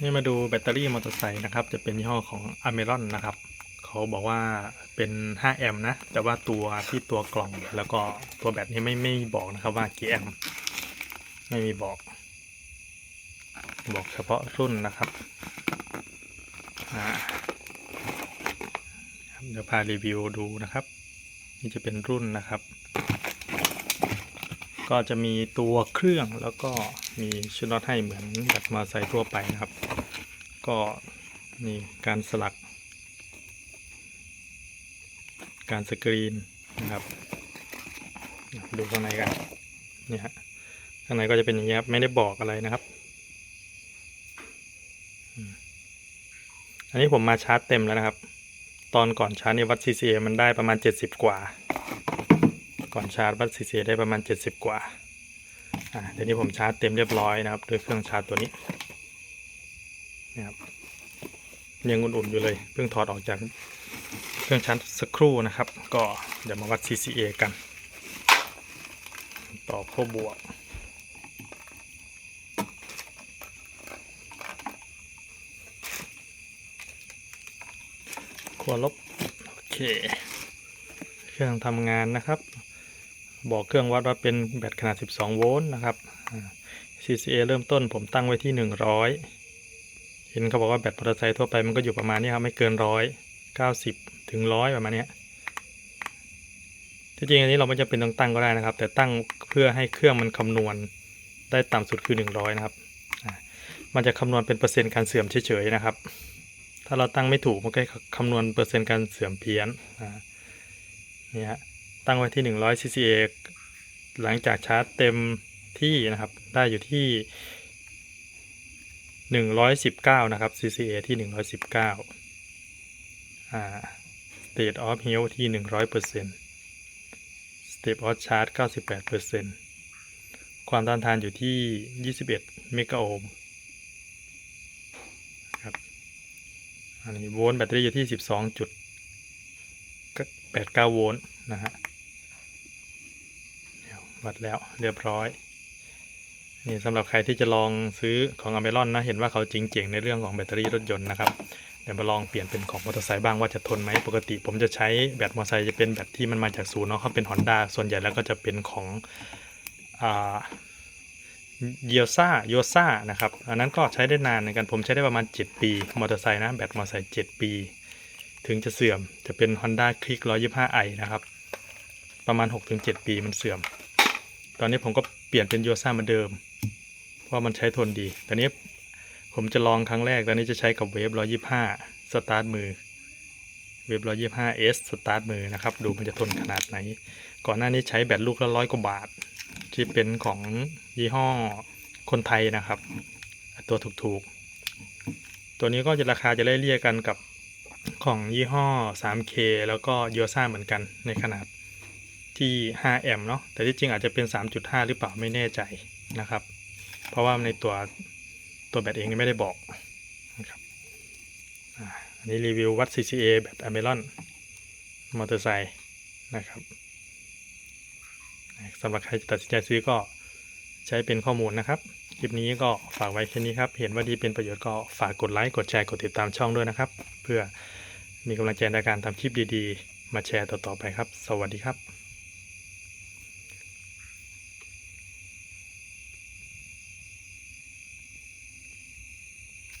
นี่มาดูแบตเตอรี่มอเตอร์ไซค์นะครับ จะเป็นยี่ห้อของ a m e r o n นะครับ เขาบอกว่าเป็น 5 แอมป์นะ แต่ว่าตัวที่ตัวกล่องแล้วก็ตัวแบตนี้ไม่ไม่บอกนะครับว่ากี่แอมป์ไม่มีบอก บอกเฉพาะรุ่นนะครับอ่าครับเดี๋ยวพารีวิวดูนะครับ นี่จะเป็นรุ่นนะครับ ก็จะมีตัวเครื่องแล้วก็ มีชุดน็อตให้เหมือนแบตมอเตอร์ไซค์ทั่วไปนะครับ ก็มีการสลัก การสกรีนนะครับ ดูข้างในกันนี่ฮะข้างในก็จะเป็นอย่างนี้ครับ ไม่ได้บอกอะไรนะครับ อันนี้ผมมาชาร์จเต็มแล้วนะครับ ตอนก่อนชาร์จนี่วัด CCA มันได้ประมาณ 70 กว่า ก่อนชาร์จวัด CCA ได้ประมาณ 70 กว่า เดี๋ยวนี้ผมชาร์จเต็มเรียบร้อยนะครับด้วยเครื่องชาร์จตัวนี้นะครับยังอุ่นๆอยู่เลยเพิ่งถอดออกจากเครื่องชาร์จสักครู่นะครับ ก็เดี๋ยวมาวัด CCA กัน ต่อขั้วบวกขั้วลบ โอเค เครื่องทำงานนะครับ บอกเครื่องวัดว่าเป็นแบตขนาด 12 โวลต์นะครับ CCA เริ่มต้นผมตั้งไว้ที่ 100 เห็นเขาบอกว่าแบตมอเตอร์ไซค์ทั่วไปมันก็อยู่ประมาณนี้ครับ ไม่เกินร้อยเก้าสิบถึงร้อยประมาณนี้ที่จริงอันนี้เราไม่จำเป็นต้องตั้งก็ได้นะครับ แต่ตั้งเพื่อให้เครื่องมันคำนวณได้ต่ำสุดคือ 100 นะครับ มันจะคำนวณเป็นเปอร์เซ็นต์การเสื่อมเฉยๆนะครับ ถ้าเราตั้งไม่ถูกมันก็คำนวณเปอร์เซ็นต์การเสื่อมเพี้ยนนี่ฮะ ตั้งไว้ที่ 100 CCA หลังจากชาร์จเต็มที่นะครับ ได้อยู่ที่ 119 นะครับ CCA ที่ 119อ่า State of Health ที่ 100% Step of Charge 98%ความต้านทานอยู่ที่ 21 เมกะโอห์มครับอันนี้โวลต์แบตเตอรี่อยู่ที่ 12.89 โวลต์นะฮะ วัดแล้วเรียบร้อย นี่สำหรับใครที่จะลองซื้อของอเมรอนนะ เห็นว่าเขาจริงเจ๋งในเรื่องของแบตเตอรี่รถยนต์นะครับ เดี๋ยวมาลองเปลี่ยนเป็นของมอเตอร์ไซค์บ้างว่าจะทนไหมปกติ ผมจะใช้แบตมอเตอร์ไซค์จะเป็นแบตที่มันมาจากศูนย์เนาะเขาเป็น Honda ส่วนใหญ่แล้วก็จะเป็นของอ่าเยซ่าโยซ่านะครับ อันนั้นก็ใช้ได้นานเหมือนกันผมใช้ได้ประมาณ 7 ปี มอเตอร์ไซค์นะ แบตมอเตอร์ไซค์7ปี ถึงจะเสื่อมจะเป็น Honda Click 125i นะครับ ประมาณ 6-7 ปีมันเสื่อม ตอนนี้ผมก็เปลี่ยนเป็นโยซ่าเหมือนเดิม เพราะมันใช้ทนดี ตอนนี้ผมจะลองครั้งแรก ตอนนี้จะใช้กับเวฟ125สตาร์ทมือ เวฟ125 S สสตาร์ทมือนะครับ ดูมันจะทนขนาดไหน ก่อนหน้านี้ใช้แบตลูกละร้อยกว่าบาท ที่เป็นของยี่ห้อคนไทยนะครับ ตัวถูกๆ ตัวนี้ก็จะราคาจะไล่เลี่ยกันกับของยี่ห้อ 3K แล้วก็โยซ่าเหมือนกันในขนาด ที่ 5 แอมป์เนาะแต่ที่จริงอาจจะเป็น 3.5 หรือเปล่าไม่แน่ใจนะครับ เพราะว่าในตัวตัวแบตเองไม่ได้บอกนะครับอันนี้รีวิววัด CCA แบตอเมรอนมอเตอร์ไซค์นะครับสำหรับใครจะตัดสินใจซื้อก็ใช้เป็นข้อมูลนะครับ คลิปนี้ก็ฝากไว้แค่นี้ครับ เห็นว่าดีเป็นประโยชน์ก็ฝากกดไลค์ กดแชร์ กดติดตามช่องด้วยนะครับ เพื่อมีกำลังใจในการทำคลิปดีๆ มาแชร์ต่อๆไปครับ สวัสดีครับ